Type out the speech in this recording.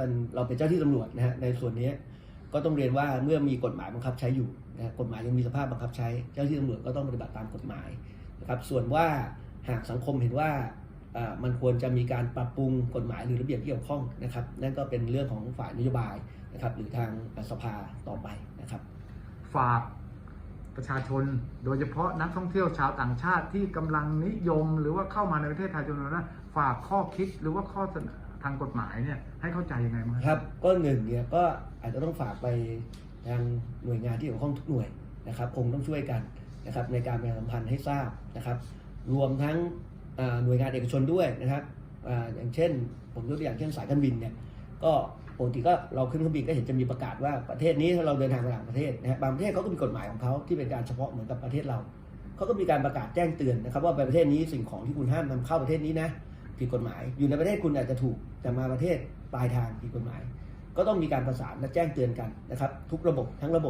มันเราเป็นเจ้าที่ตำรวจนะฮะในส่วนนี้ก็ต้องเรียนว่าเมื่อมีกฎหมายบังคับใช้อยู่นะกฎหมายยังมีสภาพบังคับใช้ เจ้าหน้าที่ตำรวจก็ต้องปฏิบัติตามกฎหมายนะครับส่วนว่าหากสังคมเห็นว่ามันควรจะมีการปรับปรุงกฎหมายหรือระเบียบที่เกี่ยวข้องนะครับ นั่นก็เป็นเรื่องของฝ่ายนโยบายนะครับ หรือทางสภาต่อไปนะครับ ฝากประชาชน โดยเฉพาะนักท่องเที่ยวชาวต่างชาติที่กำลังนิยม หรือว่าเข้ามาในประเทศไทยจำนวนมากฝากข้อคิดหรือว่าข้อเสนอ ทางกฎหมายเนี่ยให้เข้าใจยังไงบ้างครับ ก็หนึ่งเนี่ยก็อาจจะต้องฝากไปทางหน่วยงานที่เกี่ยวข้องทุกหน่วยนะครับคงต้องช่วยกันนะครับในการประชาสัมพันธ์ให้ทราบนะครับ รวมทั้งหน่วยงานเอกชนด้วยนะครับออย่างเช่น ผมยกตัวอย่างเช่นสายการบินเนี่ยก็ปกติก็เราขึ้นเครื่องบินก็เห็นจะมีประกาศว่าประเทศนี้ถ้าเราเดินทางไปต่างประเทศนะฮะบางประเทศเขาก็มีกฎหมายของเขาที่เป็นการเฉพาะเหมือนกับประเทศเราเขาก็มีการประกาศแจ้งเตือนนะครับว่าไปประเทศนี้สิ่งของที่คุณห้ามนำเข้าประเทศนี้นะ ผิดกฎหมาย อยู่ในประเทศคุณอาจจะถูกแต่มาประเทศปลายทางผิดกฎหมาย ก็ต้องมีการประสานและแจ้งเตือนกันนะครับทุกระบบทั้งระบบ